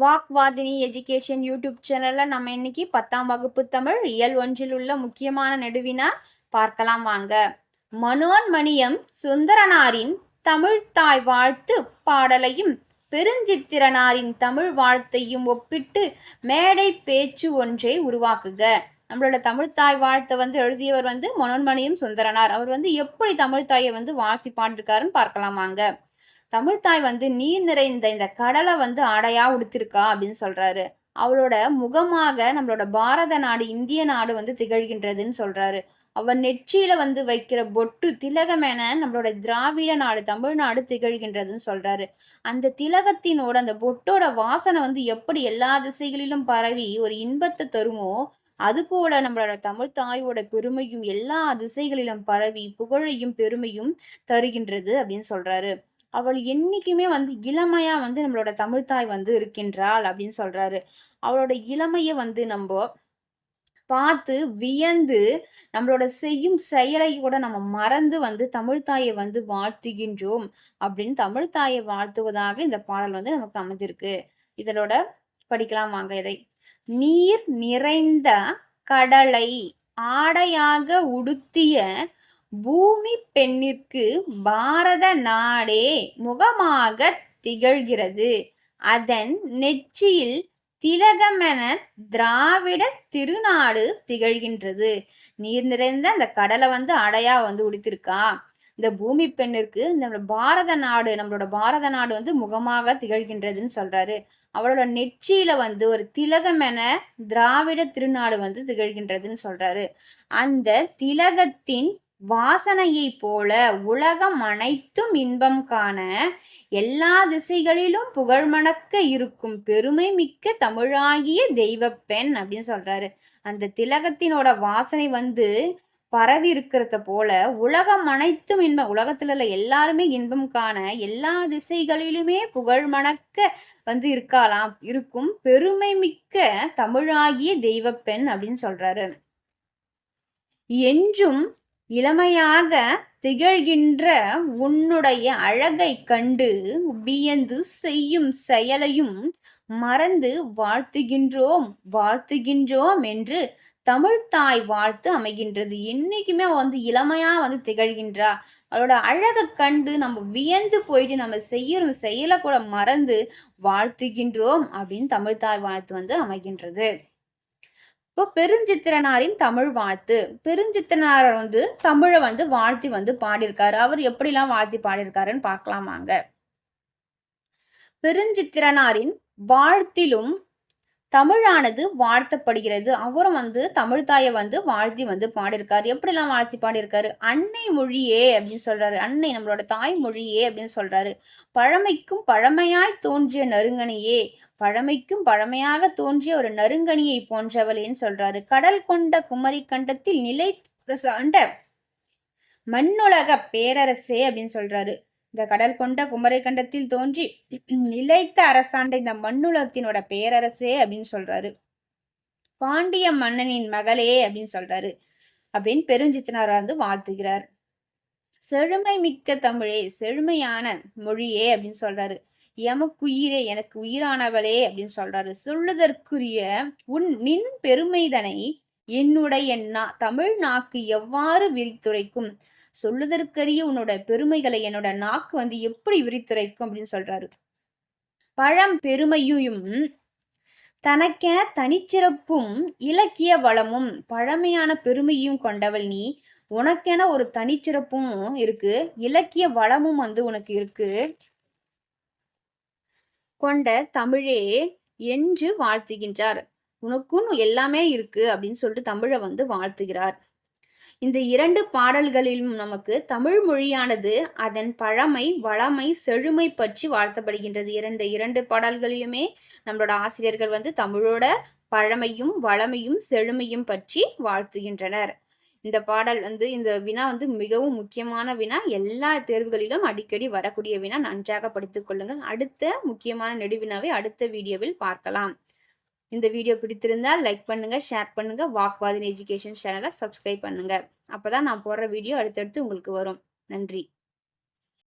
வாக்வாதினி education YouTube சேனல்ல நம்ம இன்னைக்கு பத்தாம் வகுப்பு தமிழ் இயல் ஒன்றில் உள்ள முக்கியமான நெடுவினா பார்க்கலாம் வாங்க. மனோன்மணியம் சுந்தரனாரின் தமிழ் தாய் வாழ்த்து பாடலையும் பெருஞ்சித்திரனாரின் தமிழ் வாழ்த்தையும் ஒப்பிட்டு மேடை பேச்சு ஒன்றை உருவாக்குக. நம்மளோட தமிழ் தாய் வாழ்த்தை வந்து எழுதியவர் வந்து மனோன்மணியம் சுந்தரனார். அவர் வந்து எப்படி தமிழ் தாயை வந்து வாழ்த்தி பாடிருக்காருன்னு பார்க்கலாம் வாங்க. தமிழ்தாய் வந்து நீர் நிறைந்த இந்த கடலை வந்து ஆடையா உடுத்திருக்கா அப்படின்னு சொல்றாரு. அவளோட முகமாக நம்மளோட பாரத நாடு இந்திய நாடு வந்து திகழ்கின்றதுன்னு சொல்றாரு. அவர் நெற்றியில வந்து வைக்கிற பொட்டு திலகமேன நம்மளோட திராவிட நாடு தமிழ்நாடு திகழ்கின்றதுன்னு சொல்றாரு. அந்த திலகத்தினோட அந்த பொட்டோட வாசனை வந்து எப்படி எல்லா திசைகளிலும் பரவி ஒரு இன்பத்தை தருமோ அதுபோல நம்மளோட தமிழ் தாயோட பெருமையும் எல்லா திசைகளிலும் பரவி புகழையும் பெருமையும் தருகின்றது அப்படின்னு சொல்றாரு. அவள் என்னைக்குமே வந்து இளமையா வந்து நம்மளோட தமிழ்தாய் வந்து இருக்கின்றாள் அப்படின்னு சொல்றாரு. அவளோட இளமையை வந்து நம்ம பார்த்து வியந்து நம்மளோட செய்யும் செயலை கூட நம்ம மறந்து வந்து தமிழ்தாயை வந்து வாழ்த்துகின்றோம் அப்படின்னு தமிழ்தாயை வாழ்த்துவதாக இந்த பாடல் வந்து நமக்கு அமைஞ்சிருக்கு. இதனோட படிக்கலாம் வாங்க இதை. நீர் நிறைந்த கடலை ஆடையாக உடுத்திய பூமி பெண்ணிற்கு பாரத நாடே முகமாக திகழ்கிறது. அதன் நெற்றியில் திலகமென திராவிட திருநாடு திகழ்கின்றது. நீர் நிறைந்த அந்த கடலை வந்து அடையா வந்து உடுத்திருக்கா? இந்த பூமி பெண்ணிற்கு இந்த பாரத நாடு நம்மளோட பாரத நாடு வந்து முகமாக திகழ்கின்றதுன்னு சொல்றாரு. அவளோட நெற்றியில வந்து ஒரு திலகமென திராவிட திருநாடு வந்து திகழ்கின்றதுன்னு சொல்றாரு. அந்த திலகத்தின் வாசனையைப் போல உலகம் அனைத்தும் இன்பம் காண எல்லா திசைகளிலும் புகழ்மணக்க இருக்கும் பெருமை மிக்க தமிழாகிய தெய்வப்பெண் அப்படின்னு சொல்றாரு. அந்த திலகத்தினோட வாசனை வந்து பரவி இருக்கிறத போல உலகம் அனைத்தும் இன்பம் உலகத்துல உள்ள எல்லாருமே இன்பம் காண எல்லா திசைகளிலுமே புகழ் மணக்க வந்து இருக்கலாம் இருக்கும் பெருமை மிக்க தமிழாகிய தெய்வப்பெண் அப்படின்னு சொல்றாரு. என்றும் இளமையாக திகழ்கின்ற உன்னுடைய அழகை கண்டு வியந்து செய்யும் செயலையும் மறந்து வாழ்த்துகின்றோம் வாழ்த்துகின்றோம் என்று தமிழ்தாய் வாழ்த்து அமைகின்றது. என்னைக்குமே வந்து இளமையா வந்து திகழ்கின்றா. அவளோட அழகை கண்டு நம்ம வியந்து போயிட்டு நம்ம செய்யறோம் செயலை கூட மறந்து வாழ்த்துகின்றோம் அப்படின்னு தமிழ்தாய் வாழ்த்து வந்து அமைகின்றது. இப்போ பெருஞ்சித்திரனாரின் தமிழ் வாழ்த்து. பெருஞ்சித்திரனார் வந்து தமிழை வந்து வாழ்த்தி வந்து பாடியிருக்காரு. அவர் எப்படிலாம் வாழ்த்தி பாடியிருக்காருன்னு பார்க்கலாம் வாங்க. பெருஞ்சித்திரனாரின் வாழ்த்திலும் தமிழானது வாழ்த்தப்படுகிறது. அவரும் வந்து தமிழ் தாயை வந்து வாழ்த்தி வந்து பாடியிருக்காரு. எப்படிலாம் வாழ்த்தி பாடியிருக்காரு? அன்னை மொழியே அப்படின்னு சொல்றாரு. அன்னை நம்மளோட தாய் மொழியே அப்படின்னு சொல்றாரு. பழமைக்கும் பழமையாய் தோன்றிய நறுங்கனையே பழமைக்கும் பழமையாக தோன்றிய ஒரு நறுங்கனியை போன்றவளேன்னு சொல்றாரு. கடல் கொண்ட குமரி கண்டத்தில் நிலை சாண்ட மண்ணுலக பேரரசே அப்படின்னு சொல்றாரு. இந்த கடல் கொண்ட குமரி கண்டத்தில் தோன்றி நிலைத்த அரசாண்ட இந்த மண்ணுலகத்தினோட பேரரசே அப்படின்னு சொல்றாரு. பாண்டிய மன்னனின் மகளே அப்படின்னு சொல்றாரு. அப்படின்னு பெருஞ்சித்தனார் வந்து வாழ்த்துகிறார். செழுமை மிக்க தமிழே செழுமையான மொழியே அப்படின்னு சொல்றாரு. எமக்குயிரே எனக்கு உயிரானவளே அப்படின்னு சொல்றாரு. சொல்லுதற்குரிய உன் நின் பெருமைதனை என்னுடைய நா தமிழ் நாக்கு எவ்வாறு விரித்துரைக்கும்? சொல்லுதற்கரிய உன்னோட பெருமைகளை என்னோட நாக்கு வந்து எப்படி விரித்துரைக்கும் அப்படின்னு சொல்றாரு. பழம் பெருமையும் தனக்கென தனிச்சிறப்பும் இலக்கிய வளமும் பழமையான பெருமையும் கொண்டவள் நீ உனக்கென ஒரு தனிச்சிறப்பும் இருக்கு இலக்கிய வளமும் வந்து உனக்கு இருக்கு. கொண்ட தமிழே என்று வாழ்த்துகின்றார். உனக்கும் எல்லாமே இருக்கு அப்படின்னு சொல்லிட்டு தமிழை வந்து வாழ்த்துகிறார். இந்த இரண்டு பாடல்களிலும் நமக்கு தமிழ் மொழியானது அதன் பழமை வளமை செழுமை பற்றி வாழ்த்தப்படுகின்றது. இரண்டு இரண்டு பாடல்களிலுமே நம்மளோட ஆசிரியர்கள் வந்து தமிழோட பழமையும் வளமையும் செழுமையும் பற்றி வாழ்த்துகின்றனர். இந்த பாடல் வந்து இந்த வினா வந்து மிகவும் முக்கியமான வினா. எல்லா தேர்வுகளிலும் அடிக்கடி வரக்கூடிய வினா. நன்றாக படித்துக் கொள்ளுங்கள். அடுத்த முக்கியமான நெடுவினாவை அடுத்த வீடியோவில் பார்க்கலாம். இந்த வீடியோ பிடித்திருந்தால் லைக் பண்ணுங்க ஷேர் பண்ணுங்க வாக்வாதின் எஜுகேஷன் சேனலை சப்ஸ்கிரைப் பண்ணுங்க. அப்பதான் நான் போடுற வீடியோ அடுத்தடுத்து உங்களுக்கு வரும். நன்றி.